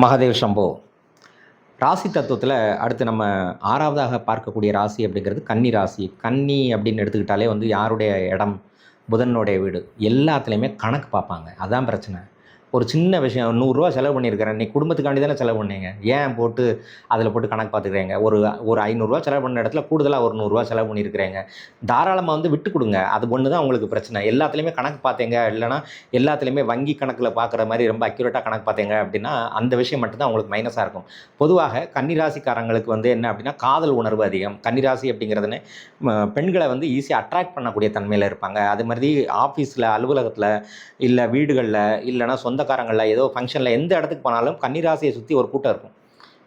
மகாதேவ் சம்போ. ராசி தத்துவத்தில் அடுத்து நம்ம ஆறாவதாக பார்க்கக்கூடிய ராசி அப்படிங்கிறது கன்னி ராசி. கன்னி அப்படின்னு எடுத்துக்கிட்டாலே வந்து யாருடைய இடம்? புதனுடைய வீடு. எல்லாத்துலேயுமே கணக்கு பார்ப்பாங்க. அதான் பிரச்சனை. ஒரு சின்ன விஷயம் நூறுரூவா செலவு பண்ணியிருக்கிறேன். நீ குடும்பத்துக்காண்டி தானே செலவு பண்ணீங்க. ஏன் போட்டு அதில் போட்டு கணக்கு பார்த்துக்கிறீங்க ஒரு ஒரு ஐநூறுரூவா செலவு பண்ண இடத்துல கூடுதலாக ஒரு நூறுரூவா செலவு பண்ணியிருக்கிறேங்க. தாராளமாக வந்து விட்டு கொடுங்க. அது ஒன்று தான் உங்களுக்கு பிரச்சனை. எல்லாத்துலேயுமே கணக்கு பார்த்தீங்க இல்லைனா எல்லாத்துலேயுமே வங்கி கணக்கில் பார்க்குற மாதிரி ரொம்ப அக்யூரேட்டாக கணக்கு பார்த்தீங்க அப்படின்னா அந்த விஷயம் மட்டும்தான் உங்களுக்கு மைனஸாக இருக்கும். பொதுவாக கன்னிராசிக்காரங்களுக்கு வந்து என்ன அப்படின்னா காதல் உணர்வு அதிகம். கன்னிராசி அப்படிங்கிறதுனே பெண்களை வந்து ஈஸியாக அட்ராக்ட் பண்ணக்கூடிய தன்மையில் இருப்பாங்க. அது மாதிரி ஆஃபீஸில் அலுவலகத்தில் இல்லை வீடுகளில் இல்லைனா சொந்தக்காரங்களில் ஏதோ ஃபங்க்ஷனில் எந்த இடத்துக்கு போனாலும் கன்னிராசியை சுற்றி ஒரு கூட்டம் இருக்கும்.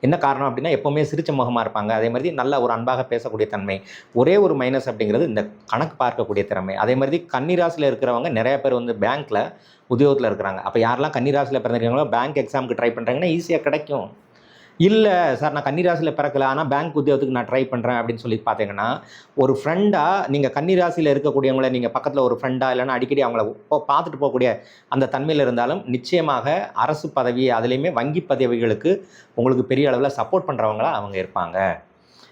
என்ன காரணம் அப்படின்னா எப்போவுமே சிரிச்ச முகமாக இருப்பாங்க. அதே மாதிரி நல்ல ஒரு அன்பாக பேசக்கூடிய தன்மை. ஒரே ஒரு மைனஸ் அப்படிங்கிறது இந்த கணக்கு பார்க்கக்கூடிய திறமை. அதே மாதிரி கன்னிராசியில் இருக்கிறவங்க நிறைய பேர் வந்து பேங்க்கில் உத்தியோகத்தில் இருக்கிறாங்க. அப்போ யாரெல்லாம் கன்னிராசியில் பிறந்திருக்காங்களோ பேங்க் எக்ஸாமுக்கு ட்ரை பண்ணுறாங்கன்னா ஈஸியாக கிடைக்கும். இல்லை சார் நான் கன்னிராசியில் பிறக்கல. ஆனால் பேங்க் உத்தியோகத்துக்கு நான் ட்ரை பண்ணுறேன் அப்படின்னு சொல்லி பார்த்தீங்கன்னா ஒரு ஃப்ரெண்டாக நீங்கள் கன்னிராசியில் இருக்கக்கூடியவங்கள நீங்கள் பக்கத்தில் ஒரு ஃப்ரெண்டாக இல்லைன்னா அடிக்கடி அவங்கள போ- பார்த்துட்டு போகக்கூடிய அந்த தன்மையில் இருந்தாலும் நிச்சயமாக அரசு பதவி அதுலேயுமே வங்கி பதவிகளுக்கு உங்களுக்கு பெரிய அளவில் சப்போர்ட் பண்ணுறவங்களா அவங்க இருப்பாங்க.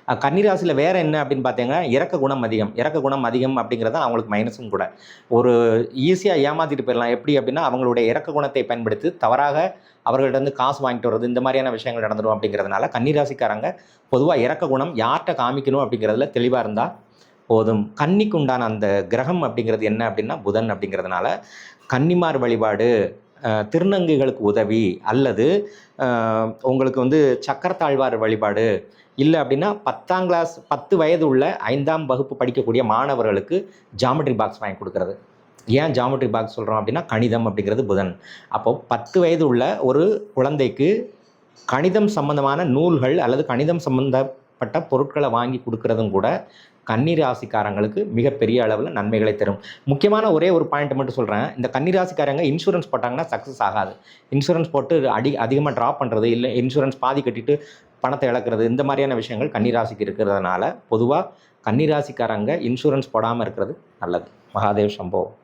கன்னிராசியில் வேறு என்ன அப்படின்னு பார்த்தீங்கன்னா இறக்க குணம் அதிகம். இறக்க குணம் அதிகம் அப்படிங்கிறது அவங்களுக்கு மைனஸும் கூட. ஒரு ஈஸியாக ஏமாற்றிட்டு போயிடலாம் எப்படி அப்படின்னா அவங்களுடைய இறக்க குணத்தை பயன்படுத்தி தவறாக அவர்கள்ட்ட வந்து காசு வாங்கிட்டு வர்றது இந்த மாதிரியான விஷயங்கள் நடந்துடும் அப்படிங்கிறதுனால கன்னிராசிக்காரங்க பொதுவாக இறக்க குணம் யார்கிட்ட காமிக்கணும் அப்படிங்கிறதுல தெளிவாக இருந்தால் போதும். கன்னிக்கு உண்டான அந்த கிரகம் அப்படிங்கிறது என்ன அப்படின்னா புதன் அப்படிங்கிறதுனால கன்னிமார் வழிபாடு திருநங்கைகளுக்கு உதவி அல்லது உங்களுக்கு வந்து சக்கரத்தாழ்வார் வழிபாடு இல்லை அப்படின்னா பத்தாம் கிளாஸ் பத்து வயது உள்ள ஐந்தாம் வகுப்பு படிக்கக்கூடிய மாணவர்களுக்கு ஜாமெட்ரி பாக்ஸ் வாங்கி கொடுக்கறது. ஏன் ஜாமெட்ரி பாக்ஸ் சொல்கிறோம் அப்படின்னா கணிதம் அப்படிங்கிறது புதன். அப்போ பத்து வயது உள்ள ஒரு குழந்தைக்கு கணிதம் சம்பந்தமான நூல்கள் அல்லது கணிதம் பட்ட பொருட்களை வாங்கி கொடுக்கறதும் கூட கன்னிராசிக்காரங்களுக்கு மிகப்பெரிய அளவில் நன்மைகளை தரும். முக்கியமான ஒரே ஒரு பாயிண்ட் மட்டும் சொல்கிறேன் இந்த கன்னிராசிக்காரங்க இன்சூரன்ஸ் போட்டாங்கன்னா சக்ஸஸ் ஆகாது. இன்சூரன்ஸ் போட்டு அடி அதிகமாக ட்ராப் பண்ணுறது இல்லை இன்சூரன்ஸ் பாதி கட்டிட்டு பணத்தை இழக்கிறது இந்த மாதிரியான விஷயங்கள் கன்னிராசிக்கு இருக்கிறதுனால பொதுவாக கன்னிராசிக்காரங்க இன்சூரன்ஸ் போடாமல் இருக்கிறது நல்லது. மகாதேவ் சம்பவம்.